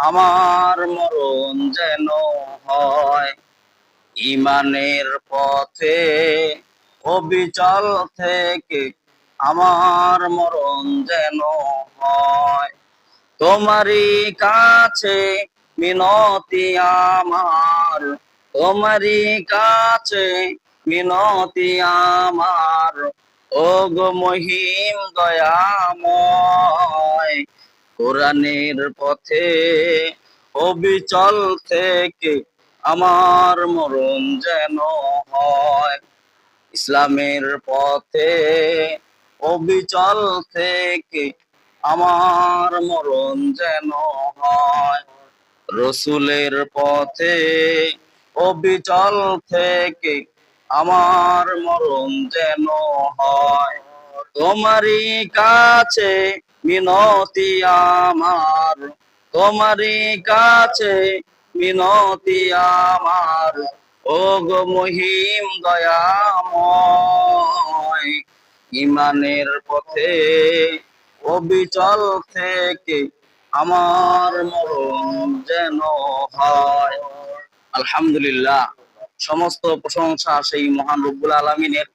আমার মরণ যেন হয়। ইমানের পথে, অবিচল থেকে আমার মরণ যেন হয়। তোমারই কাছে মিনতি আমার, তোমারই কাছে মিনতি আমার। ও গো মহিম দয়াময় কোরআনের পথে অবিচল থেকে আমার মরণ যেন হয়। ইসলামের পথে অবিচল থেকে আমার মরণ যেন হয়। রসুলের পথে অবিচল থেকে আমার মরণ যেন হয়। তোমারই কাছে মিনতি আমার। তোমারই কাছে মিনতি আমার। ও গো মহিম দয়াময়, ইমানের পথে, অবিচল থেকে আমার মরণ যেন হয়। আলহামদুলিল্লাহ, সমস্ত প্রশংসা সেই মহান রব্বুল আলমিনের,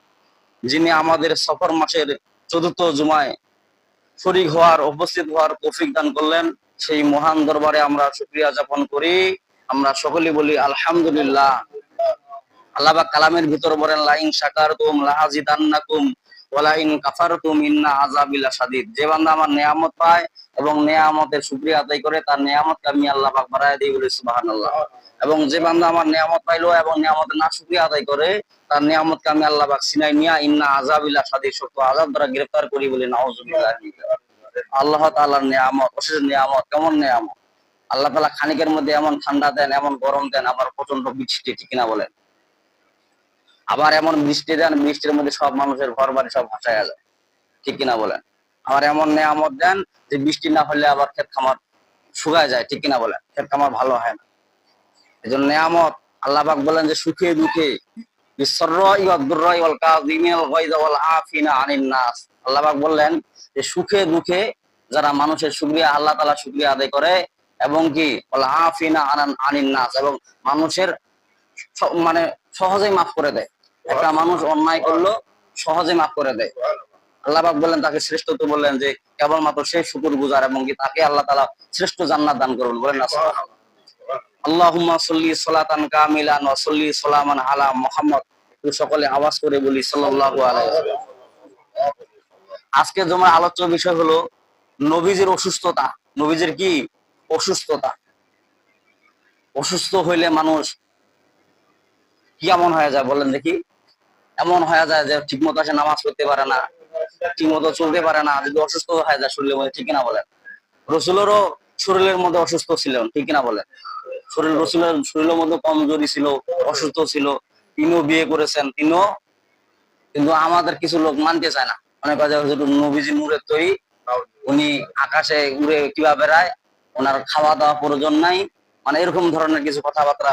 যিনি আমাদের সফর মাসের চতুর্থ জুমায় শরিক হওয়ার, উপস্থিত হওয়ার তৌফিক দান করলেন। সেই মহান দরবারে আমরা শুক্রিয়া যাপন করি। আমরা সকলে বলি, আলহামদুলিল্লাহ। আল্লাহ কালামের ভিতর বলেন লাইন সাকার তুম লাহাজিদান্নাকুম আল্লাহ না আল্লাহ গ্রেফতার করি বলি আল্লাহ নিয়ামত, অশেষ নিয়ামত, কেমন নিয়ামত? আল্লাহ খানিকের মধ্যে এমন ঠান্ডা দেন, এমন গরম দেন, আবার প্রচণ্ড বৃষ্টি, ঠিক কিনা বলেন? আবার এমন বৃষ্টি দেন বৃষ্টির মধ্যে সব মানুষের ঘর বাড়ি সব ভাসায় যায় ঠিক কিনা বলেন? আবার এমন নিয়ামত দেন যে বৃষ্টি না হলে আবার ক্ষেত খামার শুকায় যায়, ঠিক কিনা বলেন? ক্ষেত খামার ভালো হয় না। এই জন্য নিয়ামত, আল্লাহ পাক বলেন যে সুখে দুঃখে আল্লাহ পাক বললেন যে সুখে দুঃখে যারা মানুষের শুক্রিয়া, আল্লাহ তালা শুক্রিয়া আদায় করে এবং কি আফিনা আনান নাস এবং মানুষের মানে সহজেই মাফ করে দেয়। একটা মানুষ অন্যায় করল, সহজে মাফ করে দেয়। আল্লাহ পাক বললেন, তাকে শ্রেষ্ঠত্ব বললেন যে, কেবলমাত্র সে শুকুর গুজার এবং কি তাকে আল্লাহ তালা শ্রেষ্ঠ জান্নাত দান করবেন বলেন না আলোচ্য বিষয় হলো অসুস্থতা। কি? অসুস্থতা। অসুস্থ হইলে মানুষ কি এমন হয়ে যায় বলেন দেখি। এমন হয়ে যায় যে ঠিক মতো নামাজ পড়তে পারে না ঠিক মতো চলতে পারে না, যদি অসুস্থ হয়ে যায় শরীরের মধ্যে, ঠিক না বলেন? রসুলেরও শরীরের মধ্যে অসুস্থ ছিলেন, ঠিক না বলেন? শরীর রসুলের শরীরের মধ্যে কমজোরি ছিল, অসুস্থ ছিল, তিনিও বিয়ে করেছেন, তিনিও কিন্তু আমাদের কিছু লোক মানতে চায় না। অনেক নবীজি নূরের তৈরি, উনি আকাশে উড়ে কীভাবে বেড়ায়, ওনার খাওয়া দাওয়া প্রয়োজন নাই মানে এরকম ধরনের কিছু কথাবার্তা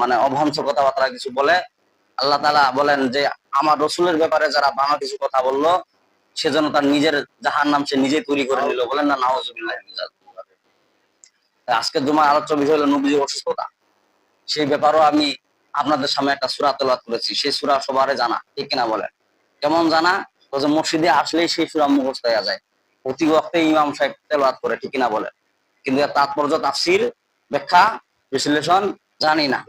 মানে অভংস কথাবার্তা কিছু বলে আল্লাহ তালা বলেন যে আমার রসুলের ব্যাপারে যারা বাংলা কিছু কথা বলল সেজন্য তার নিজের জাহার নাম সে নিজে তৈরি করে নিল। বলেন না নাওজুবিল্লাহ আজকে জমা আলোচ্য বিষয় হলো নবীজির অসুস্থতা। সেই ব্যাপারেও আমি আপনাদের সামনে একটা সুরা তেলাওয়াত করেছি। সেই সুরা সবারে জানা ঠিক কিনা বলেন? কেমন জানা? যে মসজিদে আসলেই সেই সুরা মুখস্থ হয়ে যায়। প্রতি ওয়াক্তে ইমাম সাহেব তেলাওয়াত করে ঠিক কিনা বলেন? কিন্তু এর তাৎপর্য তাফসির ব্যাখ্যা বিশ্লেষণ জানি না।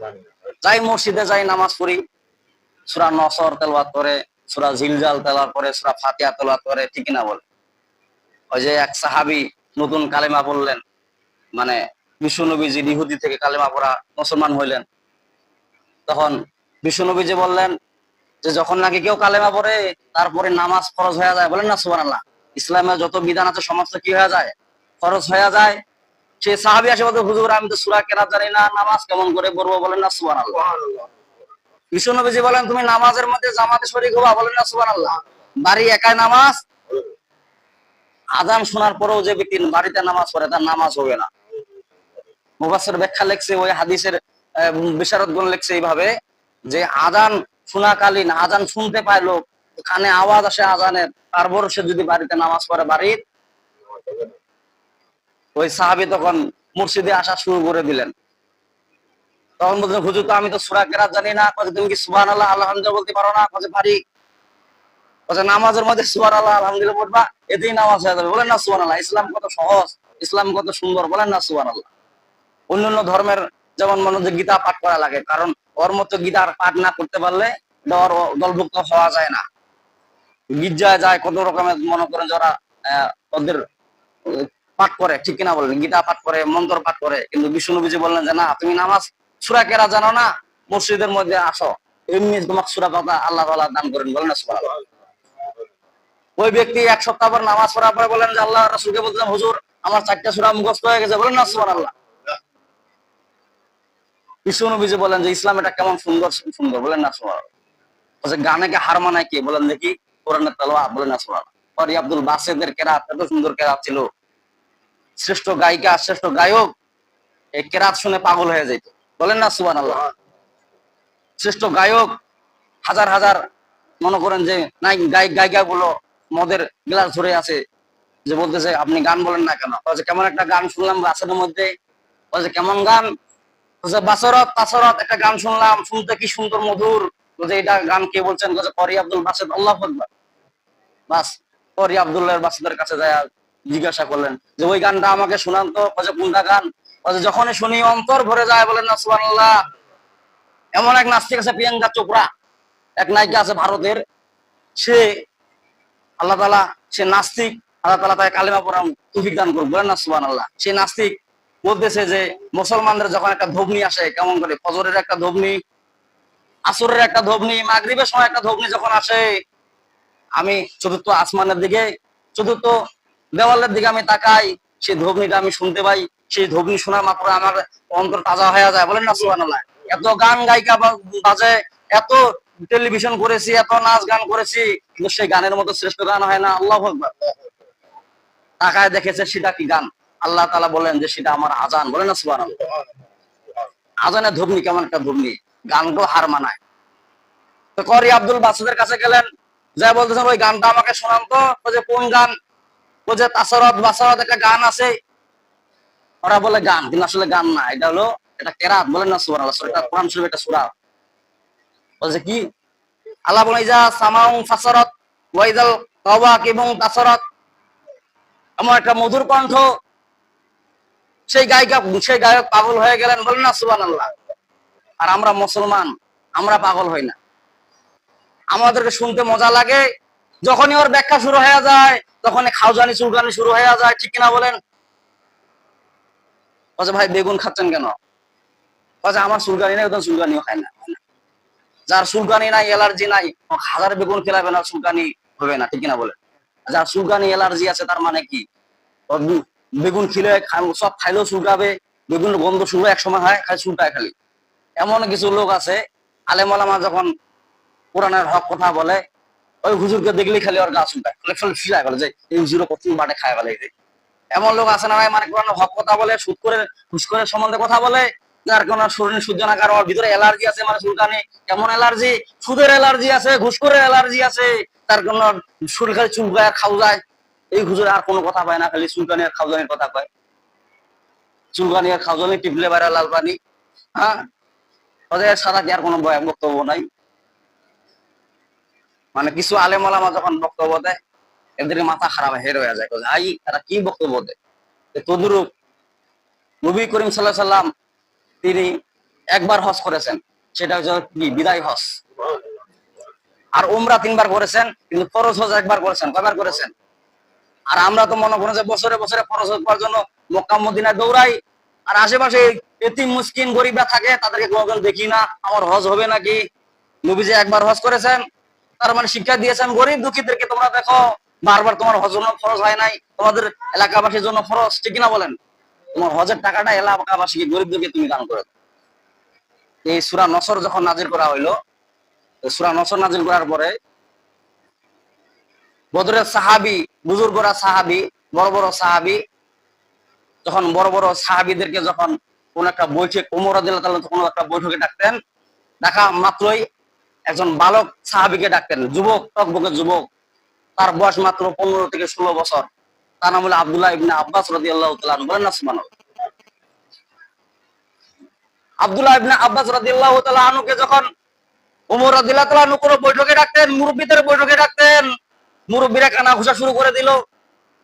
যাই মসজিদে যাই নামাজ পড়ি সুরা নসর তেলাওয়াত করে, সুরা জিলজাল তেলাওয়াত করে, সুরা ফাতিহা তেলাওয়াত করে, ঠিক কিনা বলে? ওই যে এক সাহাবি নতুন কালেমা পড়লেন মানে বিশ্বনবীজি ইহুদি থেকে কালেমা পড়া মুসলমান হইলেন। তখন বিশ্বনবীজি বললেন যে, যখন নাকি কেউ কালেমা পড়ে, তারপরে নামাজ ফরজ হয়ে যায়। বলেন না, সুবহানাল্লাহ। ইসলামের যত বিধান আছে, সমস্ত কি হয়ে যায়? ফরজ হয়ে যায়। সে সাহাবি আসে বলতে, হুজুর, আমি তো সুরা কেরাত জানি না, নামাজ কেমন করে পড়ব? বলেন না সুবহানাল্লাহ। বিশ্বনবীজি বলেন, তুমি নামাজের মধ্যে জামাতে শরীক হবা? বলেন, না, সুবহানাল্লাহ। বাড়ি একাই নামাজ। আজান শোনার পরেও যে ব্যক্তি বাড়িতে নামাজ পড়ে, তার নামাজ হবে না। মুফাসসির ব্যাখ্যা লেখছে, ওই হাদিসের বিশারদ গুণ লেখছে এইভাবে যে আজান শোনাকালীন, আজান শুনতে পায় লোক, কানে আওয়াজ আসে আজানের তারপর সে যদি বাড়িতে নামাজ পড়ে বাড়ির, ওই সাহাবি তখন মসজিদে আসা শুরু করে দিলেন। তখন বলছেন হুজুর, তো আমি তো সুরা কেরাত জানি না। কত তুমি কি সুবাহ আল্লাহ আলহামদুলিল্লাহ বলতে পারো না? কত পারি কত নামাজের মধ্যে সুবাহ আল্লাহ আলহামদুলিল্লাহ পড়বা এতেই নামাজ হয়ে যাবে। বলেন না সুবাহ আল্লাহ ইসলাম কত সহজ, ইসলাম কত সুন্দর, বলেন না সুবাহ আল্লাহ অন্যান্য ধর্মের যেমন মনে হচ্ছে গীতা পাঠ করা লাগে, কারণ ওর মতো গীতার পাঠ না করতে পারলে দলভুক্ত হওয়া যায় না। গির্জায় যায় কত রকমের মনে করেন যারা ওদের, পাঠ করে, ঠিক কিনা বলেন? গীতা পাঠ করে, মন্ত্র পাঠ করে, কিন্তু বিষ্ণু বিষ্ণুবীজি বললেন যে, না, তুমি নামাজ সুরা কেরা জানো না? মসজিদের মধ্যে আসো। এমনি তোমাকে সুরা কথা আল্লাহ দান করেন, বলেন না ওই ব্যক্তি এক সপ্তাহ পর নামাজ পড়ার পরে বলেন যে, আল্লাহ রাসূলকে বলতেন হুজুর, আমার চারটা সুরা মুখস্থ হয়ে গেছে। বলেন না সুবহানাল্লাহ? বিষ্ণুবীজি বলেন যে, ইসলাম এটা কেমন সুন্দর সুন্দর? বলেন না সুবহানাল্লাহ? বলছে, গানে কে হার মানায় কি? বলেন দেখি, কোরআনের তালোয়া বলেন না সুবহানাল্লাহ? পরি আব্দুল বাসেদের কেরাত, এত সুন্দর কেরাত ছিল। শ্রেষ্ঠ গায়িকা, শ্রেষ্ঠ গায়ক, এই কেরাত শুনে পাগল হয়ে যেত বলেন না সুবান আল্লাহ শ্রেষ্ঠ গায়ক হাজার হাজার, মনে করেন যে নাই গায়ক গায়িকা গুলো মদের গ্লাস ধরে আছে, যে বলতেছে, আপনি গান বলেন না কেন? বলছে, কেমন একটা গান শুনলাম বাসের মধ্যে। বলছে, কেমন গান? বলছে, বাসরত, তাসরত, একটা গান শুনলাম, শুনতে কি সুন্দর মধুর। বলছে, এটা গান কে বলছেন? বলছে করি আব্দুল বাসেদ, আল্লাহ আকবার। বাস, পরি আব্দুল্লাহ বাসিদের কাছে যায় জিজ্ঞাসা করলেন, যে ওই গানটা আমাকে শোনান তো? বলছে, কোনটা গান? যখনই শুনি অন্তর ভরে যায় বলেন না, সুবহানাল্লাহ। এমন এক নাস্তিক আছে প্রিয়াঙ্কা চোপড়া, এক নায়িকা আছে ভারতের। সে আল্লাহ তালা সে নাস্তিক, আল্লাহ তালা তাকে কালিমা পড়ান তুফিক দান করুন বলেন না, সুবহানাল্লাহ। সে নাস্তিক বলতেছে যে, মুসলমানদের যখন একটা ধবনি আসে, কেমন করে? ফজরের একটা ধবনি, আসরের একটা ধবনি, মাগরিবের সময় একটা ধবনি যখন আসে, আমি চতুর্থ আসমানের দিকে, চতুর্থ দেওয়ালের দিকে আমি তাকাই সেই ধবনিটা আমি শুনতে পাই, সেই ধবনি শোনার মাত্র আমার অন্তর তাজা হয়ে যায়। বলেন না সুবহানাল্লাহ, এত গান গায়িকা বাজে, এত টেলিভিশন করেছি, এত নাচ গান করেছি, কিন্তু সেই গানের মতো শ্রেষ্ঠ গান হয় না, আল্লাহ তাকায় দেখেছে সেটা কি গান? আল্লাহ তালা বলেন যে সেটা আমার আজান। বলেন না সুবহানাল্লাহ। আজানের ধবনি কেমন একটা ধবনি গানটাও হার মানায়। তো করি আব্দুল বাসুদের কাছে গেলেন যা বলতেছেন, ওই গানটা আমাকে শোনান তো যে কোন গান? ও যে তাসরত, বাসরত একটা গান আছে। ওরা বলে গান, কিন্তু আসলে গান না, এটা হলো এটা কেরাত বলেন না সুবহান আল্লাহ এটা কোরআন শরীফ একটা সূরা। বলছে কি? আল্লাহ বলে যা সামাউন ফাসরত ওয়াইদাল কাওয়াক এবং তাসরত। এমন একটা মধুর কণ্ঠ। সেই গায়িকা, সেই গায়ক পাগল হয়ে গেলেন বলেন না সুবহান আল্লাহ আর আমরা মুসলমান, আমরা পাগল হই না। আমাদেরকে শুনতে মজা লাগে যখনই ওর ব্যাখ্যা শুরু হয়ে যায় তখন খাওজানি, চুলকানি শুরু হয়ে যায়, ঠিক কিনা বলেন? বলছে ভাই, বেগুন খাচ্ছেন কেন? বলছে আমার চুলকানি নাই ওদের চুলকানিও খায় না। যার চুলকানি নাই, অ্যালার্জি নাই হাজার বেগুন খেলাবে না, চুলকানি হবে না, ঠিক কিনা বলেন? যার চুলকানি, অ্যালার্জি আছে, তার মানে কি? বেগুন খিলে সব খাইলেও চুলকাবে বেগুন গন্ধ শুরু এক সময় হয়, খালি চুলকায় খালি। এমন কিছু লোক আছে আলেমালামা যখন কোরআনের হক কথা বলে ওই হুজুরকে দেখলে খালি ওর গা চুলকায় ফলে ফিলায় বলে, যে এই হুজুরও কত বাটে খায় এই এমন লোক আছে না ভাই মানে কোরআনের হক কথা বলে, সুদ করে, ঘুষ করে সম্বন্ধে কথা বলে যার কোনো শরীর সহ্য না কারও ভিতরে অ্যালার্জি আছে মানে চুলকানি কেমন অ্যালার্জি, সুদের অ্যালার্জি আছে, ঘুষ করে অ্যালার্জি আছে, তার কোনো শরীর খালি চুলকায় আর খাও যায়। এই হুজুরে আর কোনো কথা পায় না, খালি চুলকানি আর খাওজানির কথা কয়। চুলকানি আর খাওজানি টিপলে বাইরে লাল পানি হ্যাঁ? সারা কি আর কোনো বয়- বক্তব্য নাই। মানে কিছু আলেম আলামা যখন বক্তব্য দেয়, এদের মাথা খারাপ, হের হয়ে যায়। আই তারা কি বক্তব্য দেয়? তদুরূপ নবী করিম সাল্লাহ সাল্লাম তিনি একবার হজ করেছেন, সেটা হচ্ছে কি? বিদায় হজ। আর উমরা তিনবার করেছেন, কিন্তু ফরজ হজ একবার করেছেন, কয়বার করেছেন? আর আমরা তো মনে করেন যে বছরে বছরে ফরজ হজ করার জন্য মক্কা দৌড়াই, আর আশেপাশে এতিম, মুসকিন, গরিবরা থাকে, তাদেরকে কোনোদিন দেখি না, আমার হজ হবে নাকি? নবী যে একবার হজ করেছেন তার মানে শিক্ষা দিয়েছেন গরিব দুঃখীদেরকে তোমরা দেখো, বারবার তোমার হজ ফরজ হয় নাই, তোমাদের এলাকাবাসীর জন্য ফরজ ঠিক না বলেন? তোমার হজের টাকাটা এলাকাবাসীকে গরিবদেরকে তুমি দান করে এই সুরা নসর যখন নাজির করা হইল সুরা নসর নাজির করার পরে বদরের সাহাবি, বুজুর্গরা সাহাবি, বড় বড় সাহাবি, যখন বড় বড় সাহাবিদেরকে যখন কোন একটা বৈঠক, উমর আদিল্লাহ কোন একটা বৈঠকে ডাকতেন দেখা মাত্রই একজন বালক সাহাবিকে ডাকতেন, যুবক, টকবকে যুবক। তার বয়স মাত্র পনেরো থেকে ষোলো বছর। তার নাম হলো আব্দুল্লাহ ইবনে আব্বাস রাদি আল্লাহ বলেন না, সুবহানাল্লাহ। আব্দুল্লাহ ইবনে আব্বাস রাদিয়াল্লাহু তাআলা আনুকে যখন ওমর রাদিয়াল্লাহু তাআলা আনু কোনো বৈঠকে ডাকতেন, মুরব্বীদের বৈঠকে ডাকতেন, মুরব্বীরা কানা ঘুষা শুরু করে দিল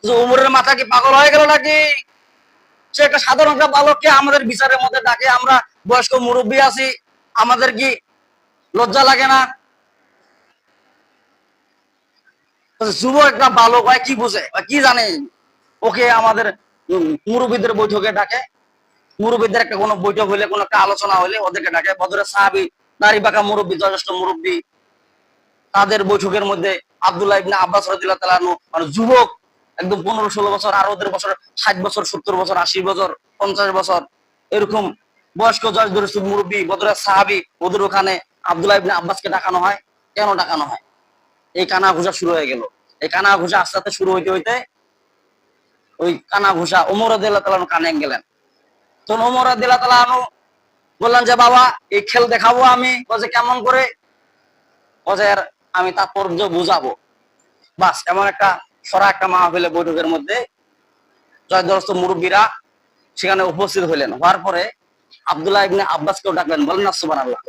যে ওমরের মাথা কি পাগল হয়ে গেল নাকি? সে একটা সাধারণ একটা বালককে আমাদের বিচারের মধ্যে ডাকে, আমরা বয়স্ক মুরব্বী আছি, আমাদের কি লজ্জা লাগে না? যুব একটা বালক হয় কি বুঝে? কি জানে? ওকে আমাদের মুরব্বীদের বৈঠকে ডাকে। মুরব্বীদের একটা কোনো বৈঠক হইলে কোনো একটা আলোচনা হইলে ওদেরকে ডাকে। বদরের সাহাবি, নারী বাঁকা মুরব্বী, যথেষ্ট মুরব্বী। তাদের বৈঠকের মধ্যে আব্দুল্লাহ ইবনে আব্বাস রাদিয়াল্লাহু তাআলা মানে যুবক, একদম পনেরো ষোলো বছর আর ওদের বছর, ষাট বছর, সত্তর বছর, আশি বছর, পঞ্চাশ বছর, এরকম বয়স্ক জয় দরিস মুরব্বী বদরের সাহাবি, ওদের ওখানে আব্দুল্লাহ ইবনে আব্বাসকে ডাকানো হয়। কেন ডাকানো হয়? এই কানা ঘুষা শুরু হয়ে গেল। এই কানা ঘুষা আস্তে আস্তে শুরু হইতে হইতে ওই কানা ঘুষা ওমর তাআলা কানে গেলেন। তখন ওমর রাদিয়াল্লাহু তাআলা আনহু বললেন যে, বাবা, এই খেল দেখাবো আমি। বলছে, কেমন করে? বলছে আমি তাৎপর্য বুঝাবো। বাস, এমন একটা সরা একটা মাহফিলে বৈঠকের মধ্যে জয়দরস্ত মুরব্বীরা সেখানে উপস্থিত হইলেন। হওয়ার পরে আব্দুল্লাহ ইবনে আব্বাসকেও ডাকলেন। বলেন না সুবান আল্লাহ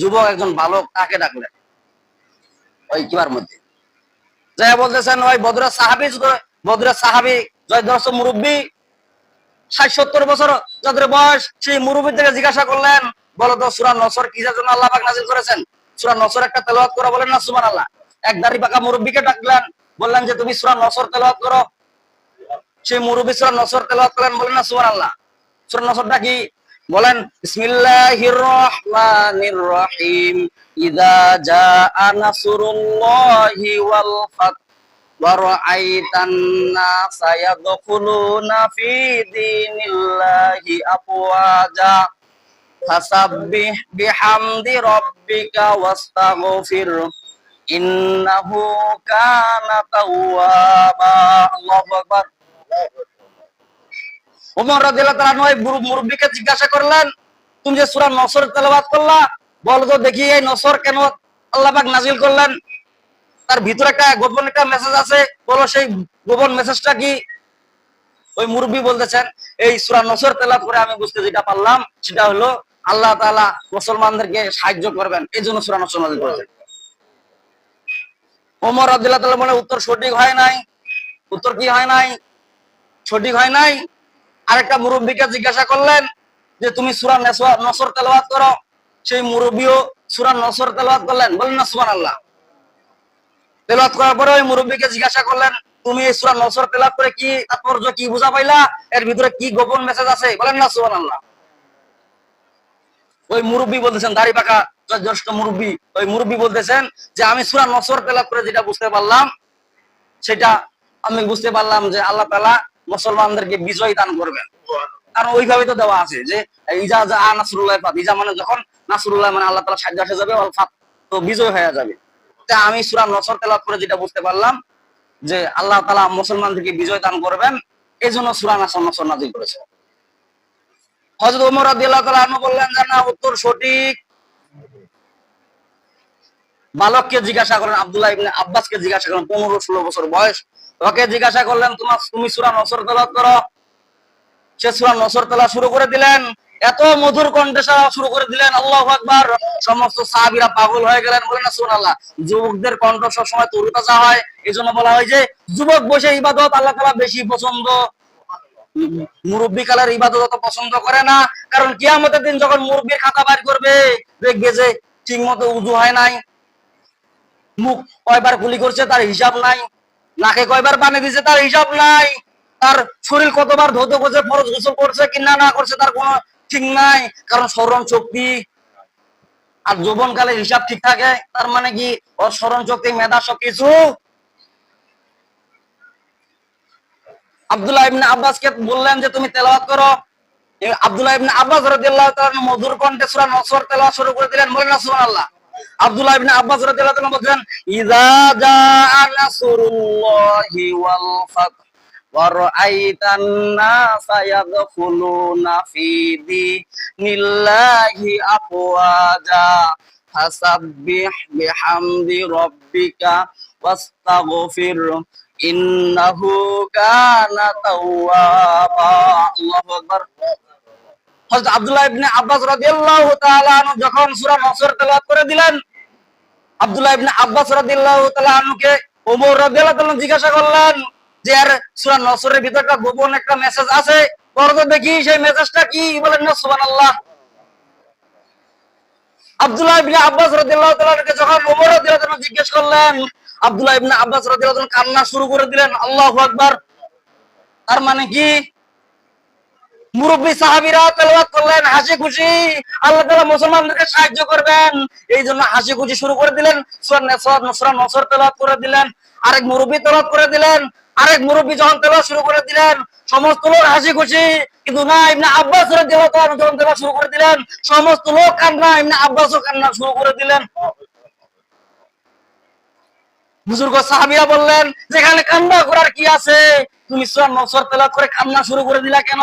যুবক একজন বালক তাকে ডাকলেন ওই কিবার মধ্যে? যাই বলতেছেন, ওই বদরা সাহাবি বদরা সাহাবি জয়দরস্ত মুরব্বী ষাট সত্তর বছর যাদের বয়স, সেই মুরব্বী থেকে জিজ্ঞাসা করলেন, বলো তো, সুরা নসর কিসের জন্য আল্লাহ পাক নাজিল করেছেন? সুরা নসর একটা তেলাওয়াত করা বলেন না সুমান আল্লাহ এক দাড়ি পাকা মুরব্বীকে ডাকলেন, বললেন যে, তুমি সুরা নসর তেলাওয়াত করো। সেই মুরব্বী সুরা নসর তেলাওয়াত করলেন বলেন না সুমান আল্লাহ সুরা নসরটা কি? Bulan Bismillahirrahmanirrahim. Idza jaa nasrullahi wal fath wa ra'aitan nasa yadkhuluna fi dinillahi afwaja. Fasabbih bihamdi rabbika wastaghfir. Innahu kana tawwaba. Allahu akbar. Allahu মুরব্বীকে জিজ্ঞাসা করলেন, তুমি যে সূরা নসর করলা তো দেখি এই নসর কেন আল্লাহ পাক নাজিল করলেন? তার ভিতরে একটা গোপন একটা মেসেজ আছে, বলো সেই গোপন মেসেজটা কি? ওই মুরব্বী বলতেছেন, এই সূরা নসর তেলাওয়াত করে আমি বুঝতে যেটা পারলাম, সেটা হলো আল্লাহ তাআলা মুসলমানদেরকে সাহায্য করবেন। এই জন্য সূরা নসর নাজিল করেছেন। ওমর রাদিয়াল্লাহু তাআলা বলে, উত্তর সঠিক হয় নাই। উত্তর কি হয় নাই? সঠিক হয় নাই। আরেকটা মুরব্বীকে জিজ্ঞাসা করলেন যে, তুমি সূরা নেসওয়া- নসর তেলাওয়াত করো? সেই মুরব্বীও সূরা নসর তেলাওয়াত করলেন। বলেন না, সুবহানাল্লাহ। তেলাওয়াত করার পরে ওই মুরব্বীকে জিজ্ঞাসা করলেন, তুমি এই সূরা নসর তেলাওয়াত করে কি তাৎপর্য, কি বুঝা পাইলা? এর ভিতরে কি গোপন মেসেজ আছে? বলেন না, সুবহানাল্লাহ। ওই মুরব্বী বলতেছেন, দাড়ি পাকা জ্যেষ্ঠ মুরব্বী। ওই মুরব্বী বলতেছেন যে, আমি সুরা নসর তেলাওয়াত করে যেটা বুঝতে পারলাম, সেটা আমি বুঝতে পারলাম যে, আল্লাহ তাআলা মুসলমানদেরকে বিজয় দান করবেন। কারণ ওইভাবে তো দেওয়া আছে যে ইজা যা নাসরুল্লাহ ফাত, ইজা মানে যখন নাসরুল্লাহ মানে আল্লাহ তালা সাহায্য আসে যাবে ফাত, তো বিজয় হয়ে যাবে। তা আমি সূরা নসর তেলাওয়াত করে যেটা বুঝতে পারলাম, যে আল্লাহ তাআলা মুসলমানদেরকে বিজয় দান করবেন এই জন্য সূরা নাসর নসর নাজিল করেছে। হযরত ওমর রাদিয়াল্লাহু তাআলা বললেন যে না উত্তর সঠিক। বালককে জিজ্ঞাসা করেন, আব্দুল্লাহ ইবনে আব্বাসকে জিজ্ঞাসা করেন, পনেরো ষোলো বছর বয়স। ওকে জিজ্ঞাসা করলেন, তোমার তুমি সূরা নসর তেলাওয়াত করো? সে সূরা নসর তেলা শুরু করে দিলেন। এত মধুর কণ্ঠে শুরু করে দিলেন। আল্লাহু আকবার। সমস্ত সাহাবীরা পাগল হয়ে গেলেন। বলেন না, সুবহানাল্লাহ, যুবকদের কণ্ঠ সব সময় তরুতাজা হয়। এজন্য বলা হয় যে, যুবক বসে ইবাদত আল্লাহ তাআলা বেশি পছন্দ মুরব্বী কালের ইবাদত অত পছন্দ করে না। কারণ কিয়ামতের দিন যখন মুরব্বীর খাতা বার করবে, দেখবে যে ঠিক মতো উজু হয় নাই, মুখ কয়বার গুলি করছে তার হিসাব নাই। নাকে কয়বার পানি দিছে তার হিসাব নাই। তার শরীর কতবার ধৌত করছে, ফরজ গোসল করছে, কিনা না করছে তার কোনো ঠিক নাই, কারণ স্মরণ শক্তি আর যৌবন কালে হিসাব ঠিক থাকে, তার মানে কি? ওর স্মরণ শক্তি, মেধা সবকিছু। আব্দুল্লাহ ইবনে আব্বাসকে বললেন যে, তুমি তেলাওয়াত করো। আব্দুল্লাহ ইবনে আব্বাস রাদিয়াল্লাহু তাআলা মধুর কণ্ঠে সূরা নসর তেলাওয়াত শুরু করে দিলেন। বলেন সুবহানাল্লাহ। আব্দুল্লাহ ইবনে আব্বাস রাদিয়াল্লাহু তাআলা বলেন ইযা জাআ নাসরুল্লাহি ওয়াল ফাত নাসা ইয়াদখুলুনা ফি আফওয়াজা ফাসাব্বিহ বিহামদি রাব্বিকা ওয়াস্তাগফির ইন্নাহু কানা তাওয়াবা. আল্লাহু আকবার। হযরত আব্দুল্লাহ ইবনে আব্বাস রাদিয়াল্লাহু তাআলা আনহু যখন সূরা নসর তেলাওয়াত করে দিলেন, আব্দুল্লাহ ইবনে আব্বাস রাদিয়াল্লাহু তাআলা আনহুকে ওমর রাদিয়াল্লাহু তাআলা জিজ্ঞাসা করলেন যে, আর, সূরা নসরের একটা গোপন একটা মেসেজ আছে তো দেখি, সেই মেসেজটা কি? বলেন, না, সুবহানাল্লাহ। আব্দুল্লাহ ইবনে আব্বাস রাদিয়াল্লাহু যখন ওমর রাদিয়াল্লাহু তাআলা জিজ্ঞেস করলেন, আব্দুল্লাহ ইবনে আব্বাস রাদিয়াল্লাহু তাআলা কান্না শুরু করে দিলেন, আল্লাহু আকবার। তার মানে কি? মুরব্বী সাহাবিরা তেলাওয়াত করলেন হাসি খুশি আল্লাহ তাআলা মুসলমানদেরকে সাহায্য করবেন। এই জন্য হাসি খুশি শুরু করে দিলেন, সূরা নসর তেলাওয়াত করে দিলেন, আরেক মুরব্বী তেলাওয়াত করে দিলেন, আরেক মুরব্বী যখন তেলাওয়াত শুরু করে দিলেন, সমস্ত লোক হাসি খুশি কিন্তু না, ইবনে আব্বাস যখন তেলাওয়াত শুরু করে দিলেন, সমস্ত লোক কান্না, ইবনে আব্বাসও কান্না শুরু করে দিলেন। বুজুর্গ সাহাবিরা বললেন, যেখানে কান্না করার কি আছে? তুমি সূরা নসর তেলাওয়াত করে কান্না শুরু করে দিলা কেন?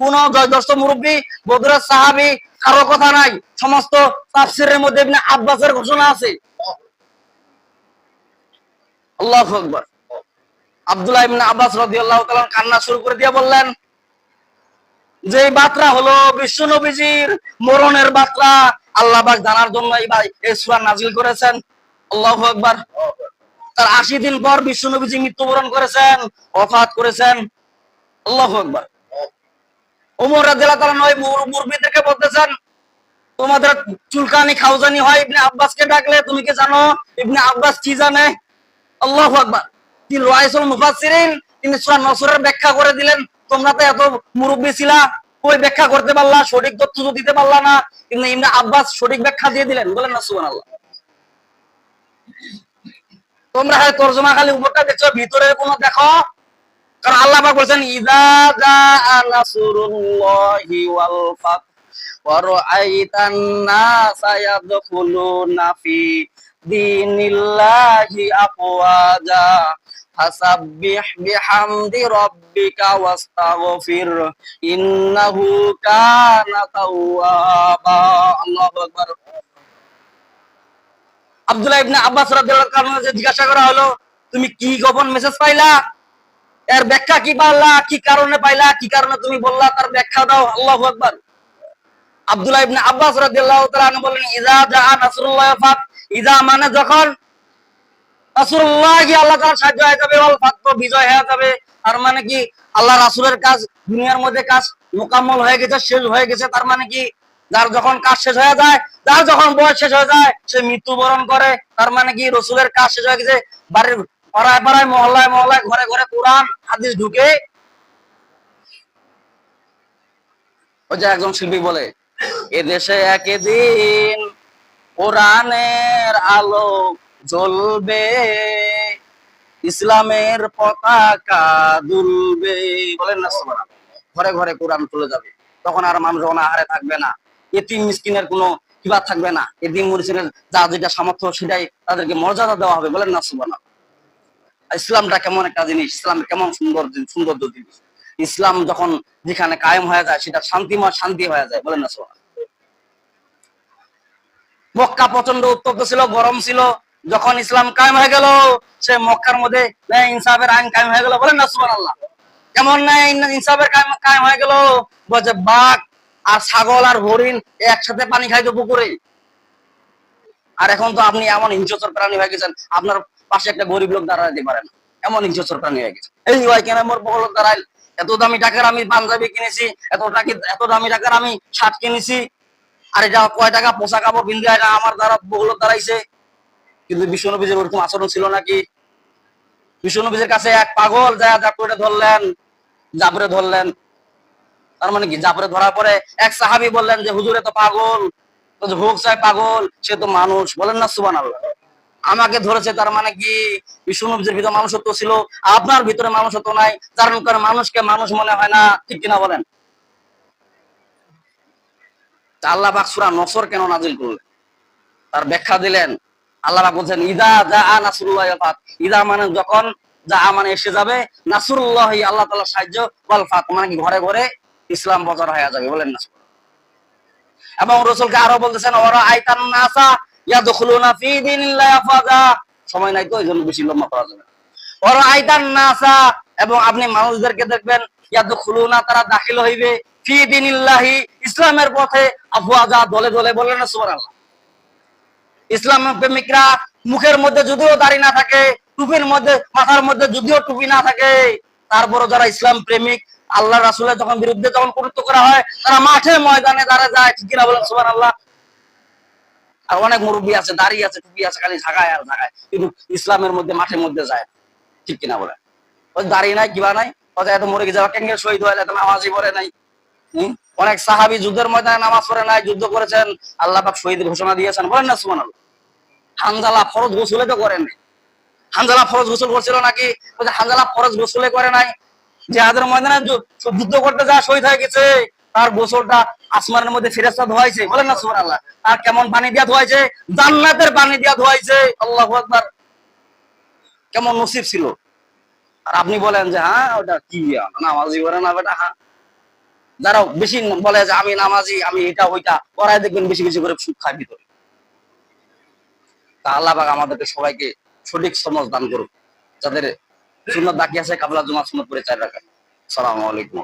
কোন জয়দস্ত মুরব্বী বদরের সাহাবী, কারও কথা নাই। সমস্ত তাফসীরের মধ্যে ইবনে আব্বাসের ঘোষণা আছে। আল্লাহু আকবার। আব্দুল্লাহ ইবনে আব্বাস রাদিয়াল্লাহু তাআলা কান্না শুরু করে দিয়ে বললেন যে বার্তা হলো বিশ্ব নবীজির মরণের বার্তা আল্লাহ পাক জানার জন্য এই ভাই এই সূরা নাজিল করেছেন। আল্লাহু আকবার। তার 80 দিন পর বিশ্ব নবীজি মৃত্যুবরণ করেছেন, ওফাত করেছেন। আল্লাহু আকবার। মুরব্বিদেরকে বলতেছেন, তোমাদের চুলকানি হয়, ইবনে ডাকলে, তুমি কি জানো, ইবনে আব্বাস কি জানে? আল্লাহু তিনি মুফাসসিরিন, তিনি সূরা নসরের ব্যাখ্যা করে দিলেন, তোমরা তো এত মুরব্বী ছিলা ওই ব্যাখ্যা করতে পারলা, সঠিক তথ্য তো দিতে পারলা না। কিন্তু ইবনে আব্বাস সঠিক ব্যাখ্যা দিয়ে দিলেন, বলেন না সুবহানাল্লাহ। তোমরা হয় তরজমা খালি উপরটা দেখছ, ভিতরের কোনো দেখো কারণ আল্লাহ পাক বলেন ইদা জা নাসরুল্লাহি ওয়াল ফাত ওয়া রাআইতান নাস ইয়াদখুলুনা ফি দীনিল্লাহি আফওয়াজা ফাসাব্বিহ বিহামদি রাব্বিকা ওয়াস্তাগফির ইন্নাহু কানা তাওয়াবা। আল্লাহু আকবার। আব্দুল্লাহ ইবনে আব্বাস রাদিয়াল্লাহু আনহু জিজ্ঞাসা করা হলো, তুমি কি গোপন মেসেজ পাইলা? এর ব্যাখ্যা কি পাইলা কি কারণে পাইলা? কি কারণে তুমি বললা? তার ব্যাখ্যা দাও, আল্লাহু আকবার। আব্দুল্লাহ ইবনে আব্বাস রাদিয়াল্লাহু তাআলা বলেন ইজা জাআ নাসরুল্লাহ ফাত ইজা মানে যখন রাসূলুল্লাহ কি আল্লাহ তাআলা সাহায্য হয়ে যাবে, ওয়াল ফাত বিজয় হয়ে যাবে। তার মানে কি? আল্লাহ রাসূলের কাজ, দুনিয়ার মধ্যে কাজ মোকাম্মল হয়ে গেছে, শেষ হয়ে গেছে। তার মানে কি? যার যখন কাজ শেষ হয়ে যায়, যার যখন বয়স শেষ হয়ে যায়, সে মৃত্যুবরণ করে। তার মানে কি? রসুলের কাজ শেষ হয়ে গেছে, বাড়ির পাড়ায় পাড়ায়, মহল্লায় মহল্লায়, ঘরে ঘরে কোরআন, হাদিস ঢুকে। ওই যে একজন শিল্পী বলে, এদেশে একদিন কোরআনের আলো জ্বলবে, ইসলামের পতাকা দুলবে। বলেন না, সুবহানাল্লাহ। ঘরে ঘরে কোরআন তুলে যাবে। তখন আর মানুষ অনাহারে থাকবে না। এতিম মিসকিনের কোনো কিবা থাকবে না। এতিম মুরিসিনের যা যেটা সামর্থ্য সেটাই তাদেরকে মর্যাদা দেওয়া হবে। বলেন না, সুবহানাল্লাহ। ইসলামটা কেমন একটা জিনিস? ইসলাম কেমন সুন্দর সৌন্দর্য জিনিস? ইসলাম যখন যেখানে কায়েম হয়ে যায়, সেটা শান্তিময় শান্তি হয়ে যায়, বলেন না সোহান মক্কা প্রচণ্ড উত্তপ্ত ছিল, গরম ছিল। যখন ইসলাম কায়েম হয়ে গেল, সে মক্কার মধ্যে ইনসাফের আইন কায়েম হয়ে গেল, বলেন না সুবান আল্লাহ কেমন ইন- ইনসাফের কায়েম হয়ে গেল? বলছে বাঘ আর ছাগল আর হরিণ একসাথে পানি খাইতো পুকুরে। আর এখন তো আপনি এমন হিংস্র প্রাণী হয়ে গেছেন, আপনার পাশে একটা গরিব লোক দাঁড়াতে পারে না। এমন হিংস্র প্রাণী হয়ে গেছে। এই ভাই কেন মোর বড় লোক দাঁড়াইল? এত দামি টাকার আমি পাঞ্জাবি কিনেছি, এত টাকা এত দামি টাকার আমি শার্ট কিনেছি। আর এটা কয় টাকা পোশাক কাপড় কিনতে এটা আমার দ্বারা বহুল দাঁড়াইছে। কিন্তু বিশ্বনবীজের ওরকম আচরণ ছিল নাকি? বিশ্বনবীজের কাছে এক পাগল যা জাপড়ে ধরলেন জাপড়ে ধরলেন। তার মানে কি? জাপড়ে ধরার পরে এক সাহাবি বললেন যে, হুজুরে তো পাগল। যে হোক চাই পাগল, সে তো মানুষ। বলেন না সুবান আল্লাহ আমাকে ধরেছে, তার মানে কি? বিষ্ণুনবীর ভিতরে মানুষত্ব ছিল, আপনার ভিতরে মানুষত্ব নাই, যার কারণে মানুষকে মানুষ মনে হয় না, ঠিক কিনা বলেন? আল্লাহ পাক সূরা নসর কেন নাজিল করলেন? তার ব্যাখ্যা দিলেন, আল্লাহ পাক বলছেন, ইদা যা নাসরুল্লাহ ফাত। ইদা মানে যখন যা মানে এসে যাবে, নাসরুল্লাহ আল্লাহ তাআলা সাহায্য, ওয়াল ফাত মানে কি, ঘরে ঘরে ইসলাম প্রচার হয়ে যাবে, বলেন না এবং রসুলকে আরও বলতেছেন ওরা আইতান নাসা সময় নাই তো বেশি লম্বা করা যাবে। ওরা এবং আপনি মানুষদেরকে দেখবেন তারা দাখিল হইবে ফি ইসলামের পথে। আফওয়াজা দলে দলে বলেন না, সুবহানাল্লাহ। ইসলাম প্রেমিকরা মুখের মধ্যে যদিও দাড়ি না থাকে, টুপির মধ্যে, মাথার মধ্যে যদিও টুপি না থাকে, তারপরও যারা ইসলাম প্রেমিক আল্লাহ রাসুলের যখন বিরুদ্ধে যখন কটূক্ত করা হয়, তারা মাঠে ময়দানে দাঁড়া যায়। ঠিক কিনা বলেন আল্লাহ আর অনেক মুরব্বী আছে দাঁড়িয়ে আছে, টুপি আছে, খালি ঝাঁকায় আর ঝাঁকায়। কিন্তু ইসলামের মধ্যে, মাঠের মধ্যে যায়। ঠিক কিনা বলে? ওই দাঁড়িয়ে নাই, কিবা নাই হয়তো এত মরে যাওয়া কেঙ্গে শহীদ হয়ে এত নামাজই পড়ে নাই। অনেক সাহাবি যুদ্ধের ময়দানে নামাজ পড়ে নাই, যুদ্ধ করেছেন, আল্লাহ পাক শহীদ ঘোষণা দিয়েছেন, বলেন না সুমান হানজালা ফরজ গোসলে তো করেন হানজালা ফরজ গোসল করছিল নাকি? হানজালা ফরজ গোসলে করে নাই। জেহাদের ময়দানে যুদ্ধ করতে যা শহীদ হয়ে গেছে। তার গোসলটা আসমানের মধ্যে ফেরেস্তা ধোয়াইছে। বলেন না সুবহান আল্লাহ আর কেমন পানি দিয়া ধোয়াইছে? জান্নাতের পানি দিয়া ধোয়াইছে। আল্লাহু আকবার। কেমন নসিব ছিল? আর আপনি বলেন যে হ্যাঁ ওটা কি নামাজি করে না বেটা হ্যাঁ। যারা বেশি বলে যে, আমি নামাজি, আমি এটা, ওইটা। ওরাই দেখবেন বেশি বেশি করে সুখ খায় ভিতরে। তা আল্লাহ পাক আমাদেরকে সবাইকে সঠিক সমাজ দান করুক। যাদের সুন্নত বাকি আছে, কাবলা জমা সুন্নত করে চাই রাখেন সালামু আলাইকুম।